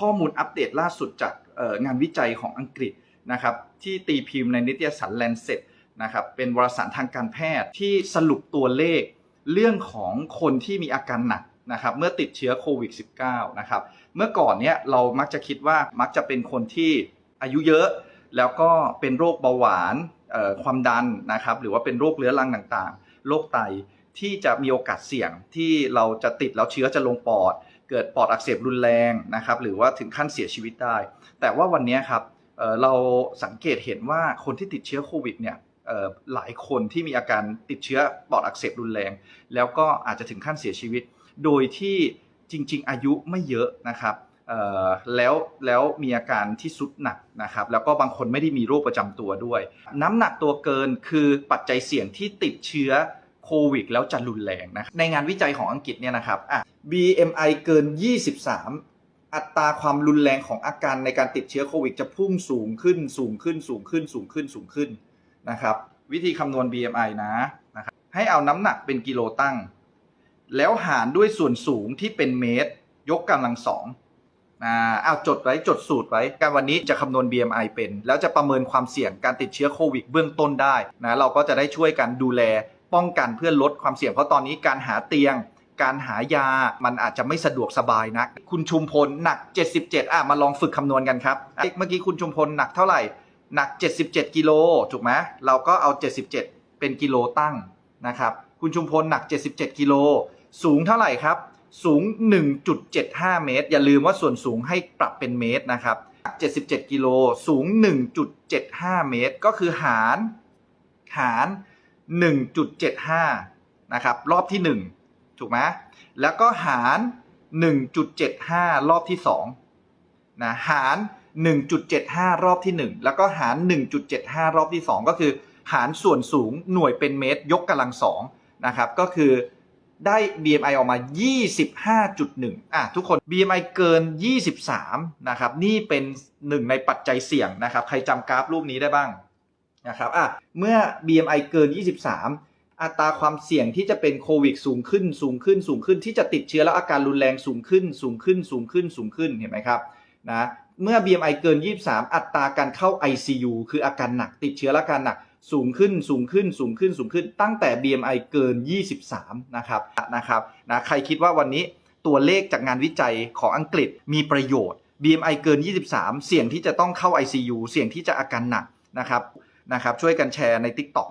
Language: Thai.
ข้อมูลอัปเดตล่าสุดจากงานวิจัยของอังกฤษนะครับที่ตีพิมพ์ในนิตยสาร Lancet นะครับเป็นวารสารทางการแพทย์ที่สรุปตัวเลขเรื่องของคนที่มีอาการหนักนะครับเมื่อติดเชื้อโควิด -19 นะครับเมื่อก่อนเนี้ยเรามักจะคิดว่ามักจะเป็นคนที่อายุเยอะ แล้วก็เป็นโรคเบาหวานความดันนะครับหรือว่าเป็นโรคเรื้อรังต่างๆ โรคไตที่จะมีโอกาสเสี่ยงที่เราจะติดแล้วเชื้อจะลงปอด เกิดปอดอักเสบรุนแรงนะครับหรือว่าถึงขั้นเสียชีวิตได้ แต่ว่าวันนี้ครับเเราสังเกตเห็นว่าคนที่ติดเชื้อโควิดเนี่ยหลายคนที่มีอาการติดเชื้อปอดอักเสบรุนแรง แล้วก็อาจจะถึงขั้นเสียชีวิต โดยที่จริง ๆ อายุไม่เยอะนะครับแล้วแล้วมีอาการที่สุดหนักนะครับ แล้วก็บางคนไม่ได้มีโรคประจำตัวด้วย น้ำหนักตัวเกินคือปัจจัยเสี่ยงที่ติดเชื้อโควิด แล้วจะรุนแรงนะในงานวิจัยของอังกฤษเนี่ยนะครับ BMI เกิน 23 อัตราความรุนแรงของอาการในการติดเชื้อโควิดจะพุ่งสูงขึ้นสูงขึ้นสูงขึ้นสูงขึ้นสูงขึ้นนะครับ วิธีคำนวณ BMI นะนะครับให้เอาน้ำหนักเป็นกิโลตั้ง แล้วหารด้วยส่วนสูงที่เป็นเมตร ยกกำลังสองอ่าเอาจดไว้จดสูตรไว้การวันนี้จะคำนวณ BMI เป็น แล้วจะประเมินความเสี่ยงการติดเชื้อโควิดเบื้องต้นได้นะเราก็จะได้ช่วยกันดูแลป้องกันเพื่อลดความเสี่ยงเพราะตอนนี้การหาเตียง การหายามันอาจจะไม่สะดวกสบายนัก คุณชุมพลหนัก 77 อะมาลองฝึกคำนวณกันครับเอ้ยเมื่อกี้คุณชุมพลหนักเท่าไหร่ หนัก 77 กิโลถูกไหมเราก็เอา 77 เป็นกิโลตั้งนะครับ คุณชุมพลหนัก 77 กิโล สูงเท่าไหร่ครับ สูง 1.75 เมตร อย่าลืมว่าส่วนสูงให้ปรับเป็นเมตรนะครับ 77 กิโล สูง 1.75 เมตร ก็คือหาร หาร 1.75 นะครับ รอบที่ 1 ถูกไหมแล้วก็หาร 1.75 รอบที่2นะหาร 1.75 รอบที่ 1 แล้วก็หาร 1.75 รอบที่ 2 ก็คือ หารส่วนสูงหน่วยเป็นเมตร ยกกำลังสองนะครับก็คือได้ BMI ออกมา 25.1 อะทุกคน BMI เกิน 23 นะครับ นี่เป็นหนึ่งในปัจจัยเสี่ยงนะครับ ใครจำกราฟรูปนี้ได้บ้างนะครับ อะ เมื่อ BMI เกิน 23 อัตราความเสี่ยงที่จะเป็นโควิดสูงขึ้นสูงขึ้นสูงขึ้นที่จะติดเชื้อแล้วอาการรุนแรงสูงขึ้นสูงขึ้นสูงขึ้นสูงขึ้นเห็นไหมครับนะเมื่อ BMI เกิน 23 อัตราการเข้า ICU คืออาการหนักติดเชื้อและอาการหนักสูงขึ้นสูงขึ้นสูงขึ้นสูงขึ้น ตั้งแต่ BMI เกิน 23 นะครับนะครับนะใครคิดว่าวันนี้ตัวเลขจากงานวิจัยของอังกฤษมีประโยชน์ BMI เกิน 23 เสี่ยงที่จะต้องเข้า ICU เสี่ยงที่จะอาการหนักนะครับนะครับช่วยกันแชร์ใน TikTok